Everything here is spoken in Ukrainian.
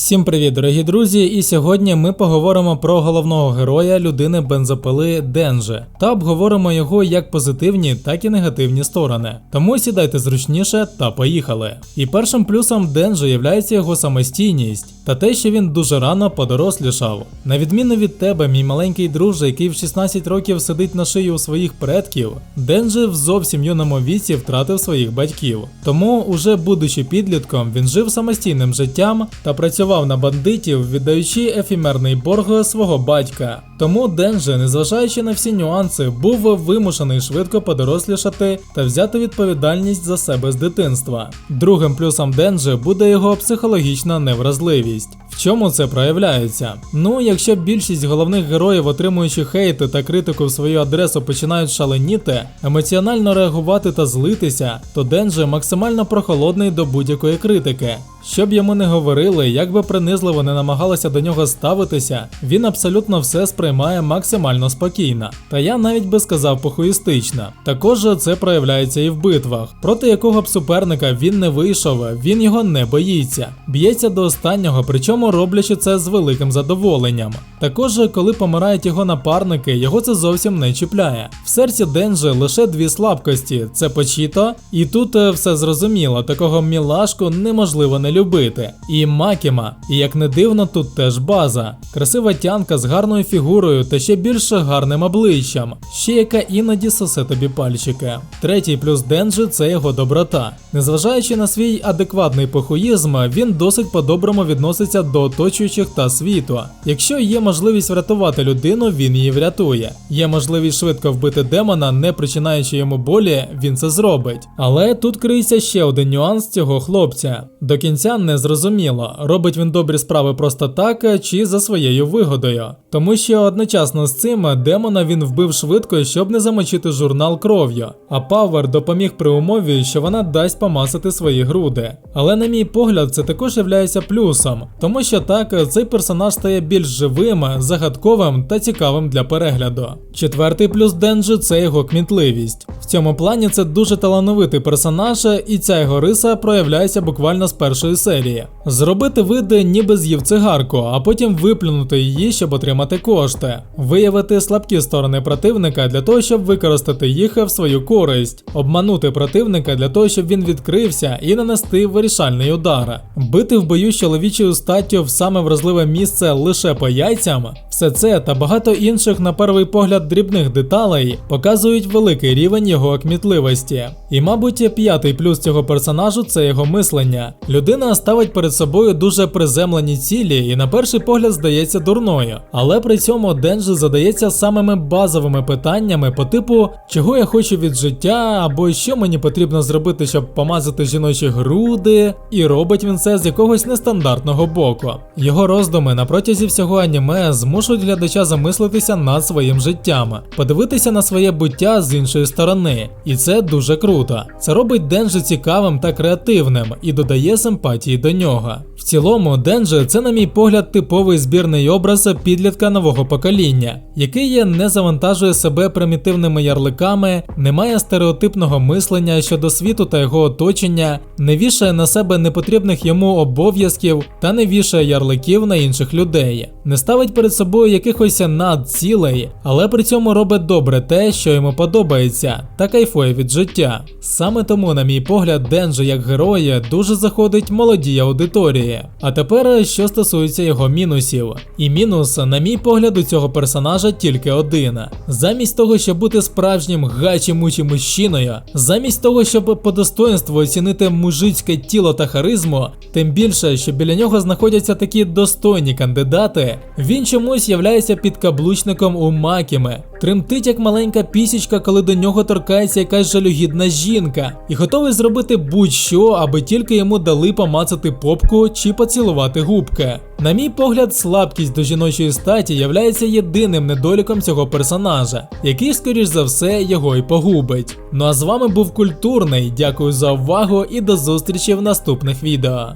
Всім привіт, дорогі друзі! І сьогодні ми поговоримо про головного героя людини бензопили Денже та обговоримо його як позитивні, так і негативні сторони. Тому сідайте зручніше та поїхали. І першим плюсом Денже є його самостійність та те, що він дуже рано подорослішав. На відміну від тебе, мій маленький друже, який в 16 років сидить на шиї у своїх предків, Денже в зовсім юному віці втратив своїх батьків. Тому, уже будучи підлітком, він жив самостійним життям та працював на бандитів, віддаючи ефімерний борг свого батька. Тому Денже, незважаючи на всі нюанси, був вимушений швидко подорослішати та взяти відповідальність за себе з дитинства. Другим плюсом Денже буде його психологічна невразливість. В чому це проявляється? Ну, якщо більшість головних героїв, отримуючи хейти та критику в свою адресу, починають шаленіти, емоціонально реагувати та злитися, то Денже максимально прохолодний до будь-якої критики. Щоб йому не говорили, як би принизливо не намагалися до нього ставитися, він абсолютно все сприймає максимально спокійно. Та я навіть би сказав похуїстично. Також це проявляється і в битвах, проти якого б суперника він не вийшов, він його не боїться, б'ється до останнього, причому роблячи це з великим задоволенням. Також, коли помирають його напарники, його це зовсім не чіпляє. В серці Денджи лише дві слабкості: це Почіто, і тут е, все зрозуміло, такого мілашку неможливо не любити. І Макіма, і як не дивно, тут теж база. Красива тянка з гарною фігурою та ще більше гарним обличчям, ще яка іноді сосе тобі пальчики. Третій плюс Денджи це його доброта. Незважаючи на свій адекватний похуїзм, він досить по-доброму відноситься до оточуючих та світу. Якщо є можливість врятувати людину, він її врятує. Є можливість швидко вбити демона, не причинаючи йому болі, він це зробить. Але тут криється ще один нюанс цього хлопця. До кінця не зрозуміло, робить він добрі справи просто так чи за своєю вигодою. Тому що одночасно з цим демона він вбив швидко, щоб не замочити журнал кров'ю. А Павер допоміг при умові, що вона дасть помасити свої груди. Але на мій погляд, це також являється плюсом, тому що так цей персонаж стає більш живим, загадковим та цікавим для перегляду. Четвертий плюс Денджі це його кмітливість. Цьому плані це дуже талановитий персонаж, і ця його риса проявляється буквально з першої серії. Зробити види, ніби з'їв цигарку, а потім виплюнути її, щоб отримати кошти, виявити слабкі сторони противника для того, щоб використати їх в свою користь, обманути противника для того, щоб він відкрився і нанести вирішальний удар, бити в бою з чоловічою статтю в саме вразливе місце лише по яйцям. Все це та багато інших, на перший погляд, дрібних деталей показують великий рівень його кмітливості. І, мабуть, п'ятий плюс цього персонажу це його мислення. Людина ставить перед собою дуже приземлені цілі і на перший погляд здається дурною, але при цьому Денджі задається самими базовими питаннями по типу, чого я хочу від життя, або що мені потрібно зробити, щоб помазати жіночі груди, і робить він це з якогось нестандартного боку. Його роздуми на протязі всього аніме змушують глядача замислитися над своїм життям, подивитися на своє буття з іншої сторони, і це дуже круто. Це робить Денджі цікавим та креативним і додає симпатії до нього. В цілому, Денджі це, на мій погляд, типовий збірний образ підлітка нового покоління, який є не завантажує себе примітивними ярликами, не має стереотипного мислення щодо світу та його оточення, не вішає на себе непотрібних йому обов'язків та не вішає ярликів на інших людей, не ставить перед собою якихось надцілей, але при цьому робить добре те, що йому подобається, та кайфує від життя. Саме тому, на мій погляд, Денджі як герой дуже заходить молодій аудиторії. А тепер, що стосується його мінусів. І мінус, на мій погляд, у цього персонажа тільки один. Замість того, щоб бути справжнім гачі-мучі мужчиною, замість того, щоб по достоинству оцінити мужицьке тіло та харизму, тим більше, що біля нього знаходяться такі достойні кандидати, він чомусь являється підкаблучником у Макіми, тремтить як маленька пісічка, коли до нього торкається якась жалюгідна жінка, і готовий зробити будь-що, аби тільки йому дали помацати попку чи поцілувати губки. На мій погляд, слабкість до жіночої статі являється єдиним недоліком цього персонажа, який, скоріш за все, його й погубить. Ну а з вами був культурний. Дякую за увагу і до зустрічі в наступних відео.